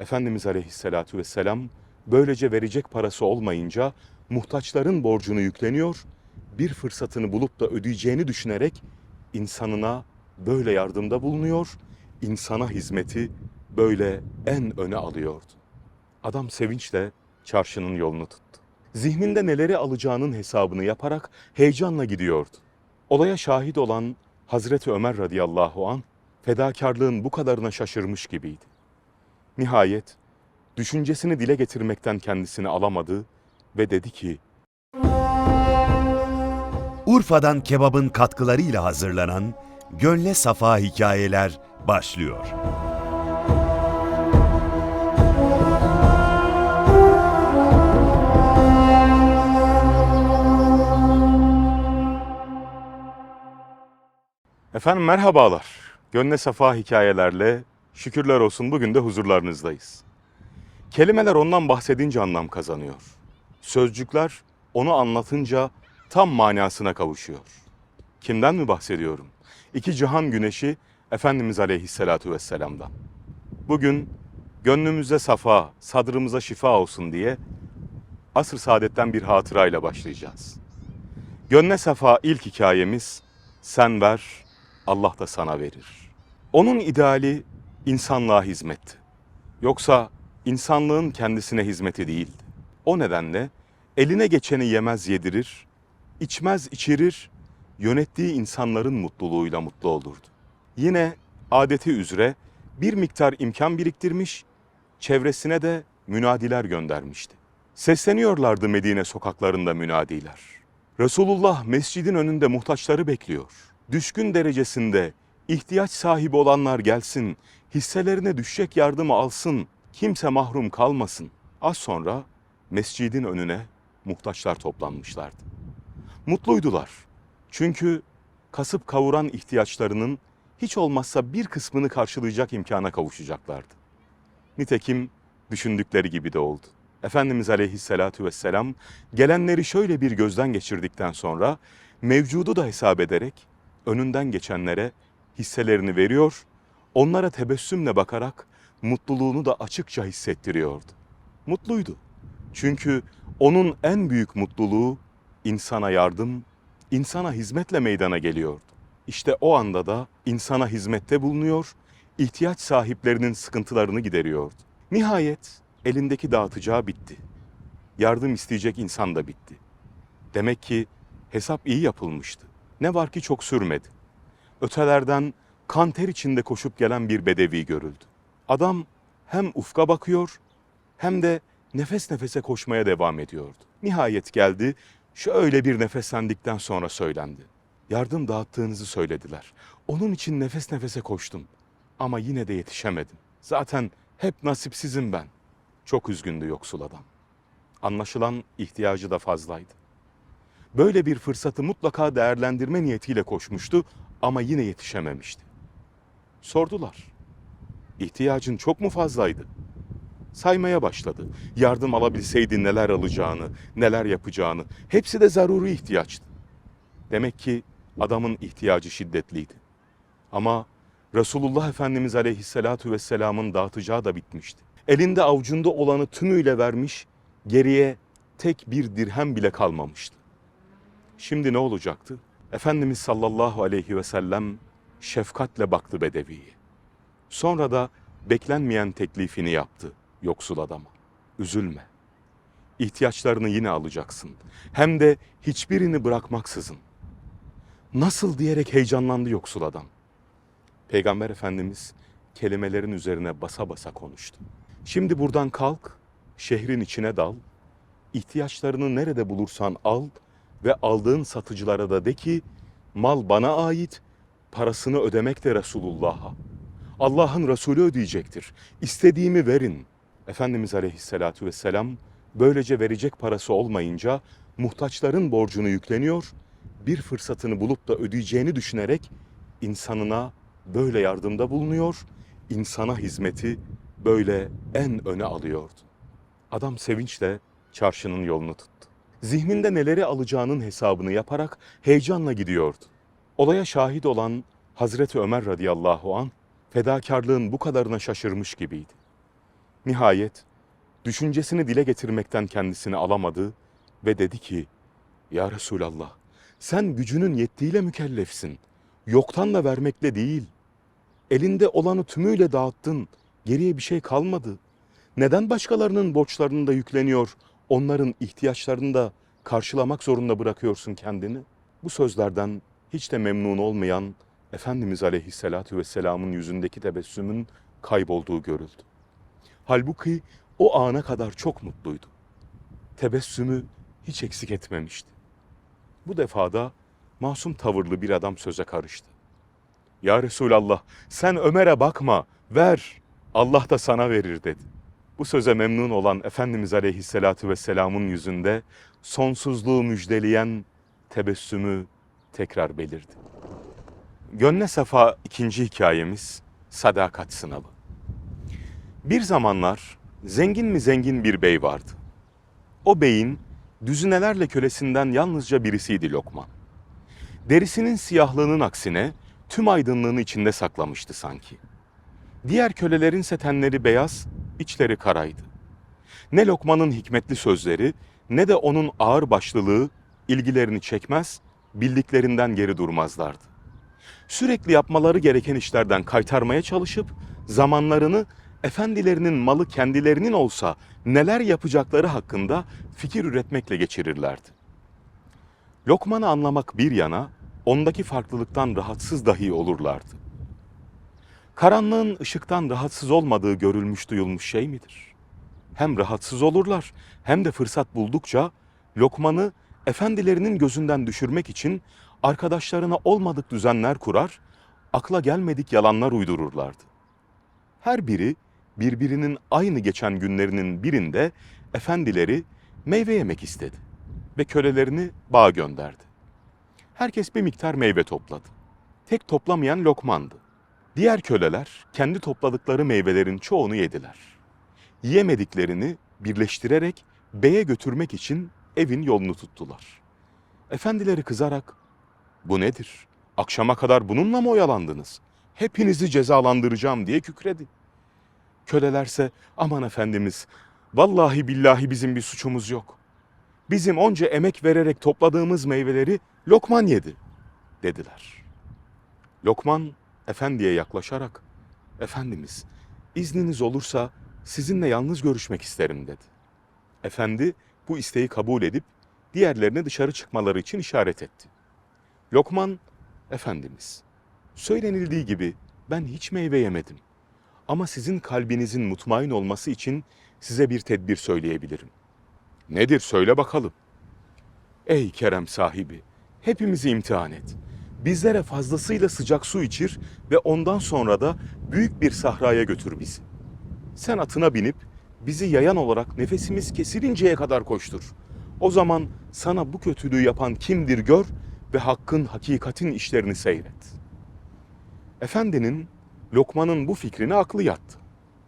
Efendimiz Aleyhisselatü Vesselam böylece verecek parası olmayınca muhtaçların borcunu yükleniyor, bir fırsatını bulup da ödeyeceğini düşünerek insanına böyle yardımda bulunuyor, insana hizmeti böyle en öne alıyordu. Adam sevinçle çarşının yolunu tuttu. Zihninde neleri alacağının hesabını yaparak heyecanla gidiyordu. Olaya şahit olan Hazreti Ömer radıyallahu an fedakarlığın bu kadarına şaşırmış gibiydi. Nihayet düşüncesini dile getirmekten kendisini alamadı ve dedi ki Urfa'dan kebabın katkılarıyla hazırlanan Gönle Safa Hikayeler başlıyor. Efendim merhabalar. Gönle Safa hikayelerle şükürler olsun bugün de huzurlarınızdayız. Kelimeler ondan bahsedince anlam kazanıyor. Sözcükler onu anlatınca tam manasına kavuşuyor. Kimden mi bahsediyorum? İki cihan güneşi Efendimiz Aleyhisselatu Vesselam'dan. Bugün gönlümüze safa, sadrımıza şifa olsun diye asr saadetten bir hatırayla başlayacağız. Gönle safa ilk hikayemiz sen ver, Allah da sana verir. Onun ideali insanlığa hizmetti. Yoksa insanlığın kendisine hizmeti değildi. O nedenle eline geçeni yemez yedirir, içmez içirir, yönettiği insanların mutluluğuyla mutlu olurdu. Yine adeti üzere bir miktar imkan biriktirmiş, çevresine de münadiler göndermişti. Sesleniyorlardı Medine sokaklarında münadiler. Resulullah mescidin önünde muhtaçları bekliyor. Düşkün derecesinde ihtiyaç sahibi olanlar gelsin, hisselerine düşecek yardımı alsın, kimse mahrum kalmasın. Az sonra mescidin önüne muhtaçlar toplanmışlardı. Mutluydular. Çünkü kasıp kavuran ihtiyaçlarının hiç olmazsa bir kısmını karşılayacak imkana kavuşacaklardı. Nitekim düşündükleri gibi de oldu. Efendimiz Aleyhisselatü Vesselam gelenleri şöyle bir gözden geçirdikten sonra mevcudu da hesap ederek önünden geçenlere hisselerini veriyor, onlara tebessümle bakarak mutluluğunu da açıkça hissettiriyordu. Mutluydu. Çünkü onun en büyük mutluluğu insana yardım, insana hizmetle meydana geliyordu. İşte o anda da insana hizmette bulunuyor, ihtiyaç sahiplerinin sıkıntılarını gideriyordu. Nihayet elindeki dağıtacağı bitti. Yardım isteyecek insan da bitti. Demek ki hesap iyi yapılmıştı. Ne var ki çok sürmedi. Ötelerden kan ter içinde koşup gelen bir bedevi görüldü. Adam hem ufka bakıyor hem de nefes nefese koşmaya devam ediyordu. Nihayet geldi, şöyle bir nefeslendikten sonra söylendi. Yardım dağıttığınızı söylediler. Onun için nefes nefese koştum. Ama yine de yetişemedim. Zaten hep nasipsizim ben. Çok üzgündü yoksul adam. Anlaşılan ihtiyacı da fazlaydı. Böyle bir fırsatı mutlaka değerlendirme niyetiyle koşmuştu ama yine yetişememişti. Sordular. İhtiyacın çok mu fazlaydı? Saymaya başladı. Yardım alabilseydi neler alacağını, neler yapacağını. Hepsi de zaruri ihtiyaçtı. Demek ki adamın ihtiyacı şiddetliydi. Ama Resulullah Efendimiz Aleyhisselatü Vesselam'ın dağıtacağı da bitmişti. Elinde avucunda olanı tümüyle vermiş, geriye tek bir dirhem bile kalmamıştı. Şimdi ne olacaktı? Efendimiz sallallahu aleyhi ve sellem şefkatle baktı Bedevi'ye. Sonra da beklenmeyen teklifini yaptı yoksul adama. Üzülme. İhtiyaçlarını yine alacaksın. Hem de hiçbirini bırakmaksızın. Nasıl diyerek heyecanlandı yoksul adam. Peygamber Efendimiz kelimelerin üzerine basa basa konuştu. Şimdi buradan kalk, şehrin içine dal, ihtiyaçlarını nerede bulursan al ve aldığın satıcılara da de ki mal bana ait, parasını ödemek de Resulullah'a. Allah'ın Resulü ödeyecektir. İstediğimi verin. Efendimiz Aleyhisselatü Vesselam böylece verecek parası olmayınca muhtaçların borcunu yükleniyor, bir fırsatını bulup da ödeyeceğini düşünerek insanına böyle yardımda bulunuyor, insana hizmeti böyle en öne alıyordu. Adam sevinçle çarşının yolunu tuttu. Zihninde neleri alacağının hesabını yaparak heyecanla gidiyordu. Olaya şahit olan Hazreti Ömer radıyallahu an fedakarlığın bu kadarına şaşırmış gibiydi. Nihayet düşüncesini dile getirmekten kendisini alamadı ve dedi ki, Ya Resulallah, sen gücünün yettiğiyle mükellefsin. Yoktan da vermekle değil. Elinde olanı tümüyle dağıttın. Geriye bir şey kalmadı. Neden başkalarının borçlarını da yükleniyor, onların ihtiyaçlarını da karşılamak zorunda bırakıyorsun kendini? Bu sözlerden hiç de memnun olmayan Efendimiz Aleyhisselatü Vesselam'ın yüzündeki tebessümün kaybolduğu görüldü. Halbuki o ana kadar çok mutluydu. Tebessümü hiç eksik etmemişti. Bu defada masum tavırlı bir adam söze karıştı. Ya Resulallah sen Ömer'e bakma, ver. Allah da sana verir dedi. Bu söze memnun olan Efendimiz Aleyhisselatü Vesselam'ın yüzünde sonsuzluğu müjdeleyen tebessümü tekrar belirdi. Gönle Safa ikinci hikayemiz sadakat sınavı. Bir zamanlar zengin mi zengin bir bey vardı. O beyin düzinelerle kölesinden yalnızca birisiydi Lokman. Derisinin siyahlığının aksine tüm aydınlığını içinde saklamıştı sanki. Diğer kölelerin tenleri beyaz, içleri karaydı. Ne Lokman'ın hikmetli sözleri ne de onun ağır başlılığı ilgilerini çekmez, bildiklerinden geri durmazlardı. Sürekli yapmaları gereken işlerden kaytarmaya çalışıp zamanlarını efendilerinin malı kendilerinin olsa neler yapacakları hakkında fikir üretmekle geçirirlerdi. Lokman'ı anlamak bir yana ondaki farklılıktan rahatsız dahi olurlardı. Karanlığın ışıktan rahatsız olmadığı görülmüş duyulmuş şey midir? Hem rahatsız olurlar hem de fırsat buldukça Lokman'ı efendilerinin gözünden düşürmek için arkadaşlarına olmadık düzenler kurar, akla gelmedik yalanlar uydururlardı. Her biri birbirinin aynı geçen günlerinin birinde efendileri meyve yemek istedi ve kölelerini bağa gönderdi. Herkes bir miktar meyve topladı. Tek toplamayan Lokman'dı. Diğer köleler kendi topladıkları meyvelerin çoğunu yediler. Yiyemediklerini birleştirerek beye götürmek için evin yolunu tuttular. Efendileri kızarak, bu nedir? Akşama kadar bununla mı oyalandınız? Hepinizi cezalandıracağım diye kükredi. Kölelerse, aman efendimiz, vallahi billahi bizim bir suçumuz yok. Bizim onca emek vererek topladığımız meyveleri Lokman yedi, dediler. Lokman, efendiye yaklaşarak, Efendimiz, izniniz olursa sizinle yalnız görüşmek isterim dedi. Efendi bu isteği kabul edip diğerlerine dışarı çıkmaları için işaret etti. Lokman, Efendimiz, söylenildiği gibi ben hiç meyve yemedim. Ama sizin kalbinizin mutmain olması için size bir tedbir söyleyebilirim. Nedir söyle bakalım. Ey kerem sahibi, hepimizi imtihan et. Bizlere fazlasıyla sıcak su içir ve ondan sonra da büyük bir sahraya götür bizi. Sen atına binip bizi yayan olarak nefesimiz kesilinceye kadar koştur. O zaman sana bu kötülüğü yapan kimdir gör ve hakkın, hakikatin işlerini seyret. Efendinin Lokman'ın bu fikrine aklı yattı.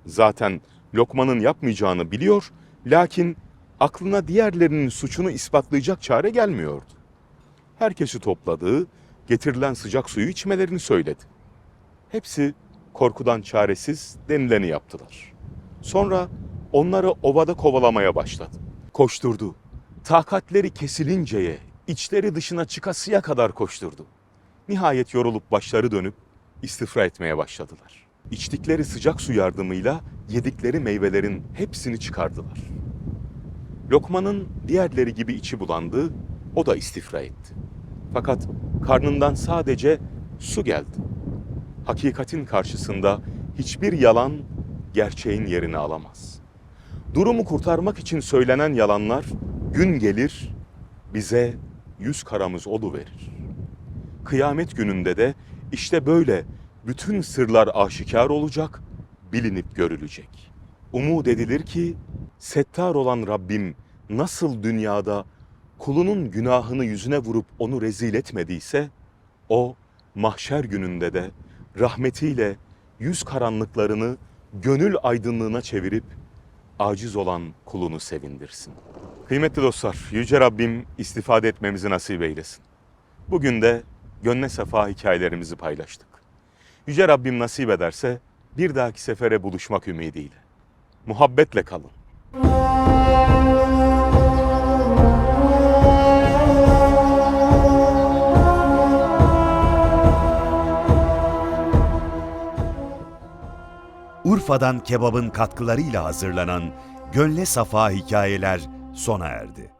Zaten Lokman'ın yapmayacağını biliyor, lakin aklına diğerlerinin suçunu ispatlayacak çare gelmiyordu. Herkesi topladığı, getirilen sıcak suyu içmelerini söyledi. Hepsi korkudan çaresiz denileni yaptılar. Sonra onları ovada kovalamaya başladı. Koşturdu. Takatleri kesilinceye, içleri dışına çıkasıya kadar koşturdu. Nihayet yorulup başları dönüp istifra etmeye başladılar. İçtikleri sıcak su yardımıyla yedikleri meyvelerin hepsini çıkardılar. Lokman'ın diğerleri gibi içi bulandı, o da istifra etti. Fakat karnından sadece su geldi. Hakikatin karşısında hiçbir yalan gerçeğin yerini alamaz. Durumu kurtarmak için söylenen yalanlar gün gelir bize yüz karamız verir. Kıyamet gününde de işte böyle bütün sırlar aşikar olacak, bilinip görülecek. Umut edilir ki settar olan Rabbim nasıl dünyada kulunun günahını yüzüne vurup onu rezil etmediyse, o mahşer gününde de rahmetiyle yüz karanlıklarını gönül aydınlığına çevirip aciz olan kulunu sevindirsin. Kıymetli dostlar, Yüce Rabbim istifade etmemizi nasip eylesin. Bugün de gönle sefa hikayelerimizi paylaştık. Yüce Rabbim nasip ederse bir dahaki sefere buluşmak ümidiyle. Muhabbetle kalın. Urfa'dan kebabın katkılarıyla hazırlanan Gönle Safa Hikayeler sona erdi.